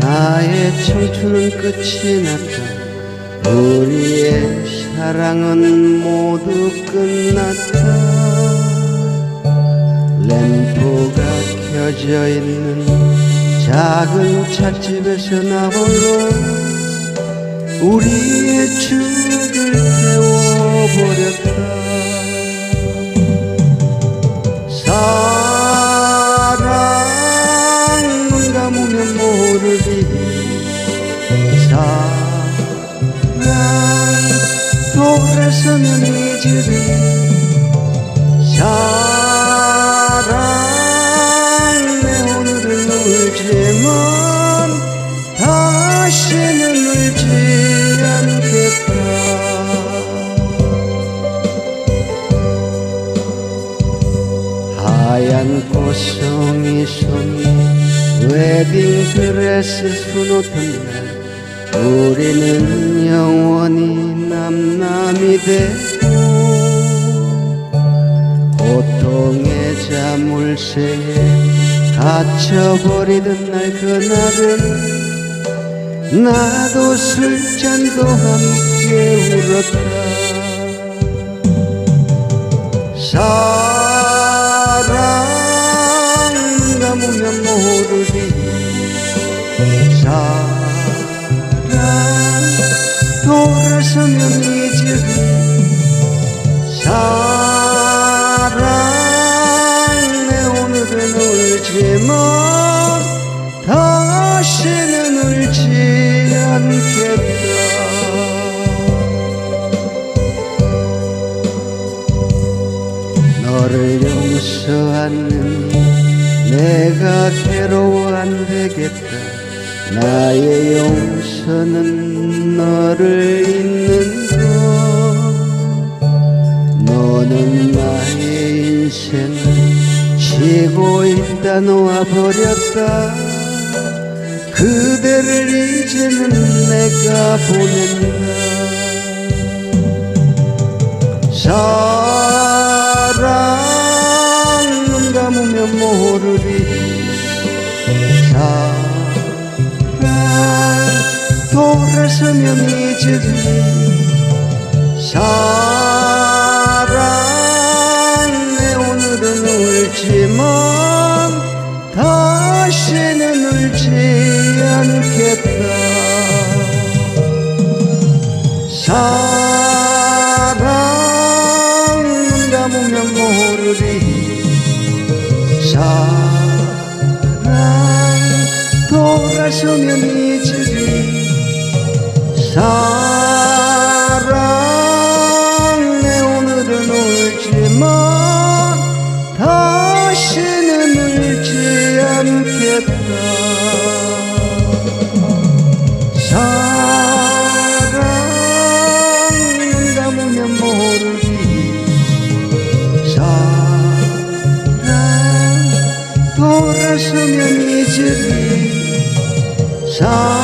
나의 청춘은 끝이 났다. 우리의 사랑은 모두 끝났다. 램프가 켜져 있는 작은 찻집에서 나 홀로 우리의 추억을 태워버렸다 모르리 사랑 돌아서면 잊으리 사랑 내 오늘은 울지만 다시는 울지 않겠다 하얀 꽃송이 송이 웨딩 드레스 수놓던 날 우리는 영원히 남남이 되고 고통의 자물쇠에 갇혀버리던 날 그날은 나도 술잔도 함께 울었다 너를 용서하는 내가 괴로워 안 되겠다. 나의 용서는 너를 잊는 것. 너는 나의 인생을 쉬고 있다 놓아버렸다 그대를 이제는 내가 보낸다 사랑 눈 감으면 모르리. 사랑 돌아서면 잊으리. 사랑 내 오늘은 울지만 다시는 울지 사랑 눈 감으면 모르리 사랑 돌아서면 잊으리 사랑 돌아서면 잊으리 사랑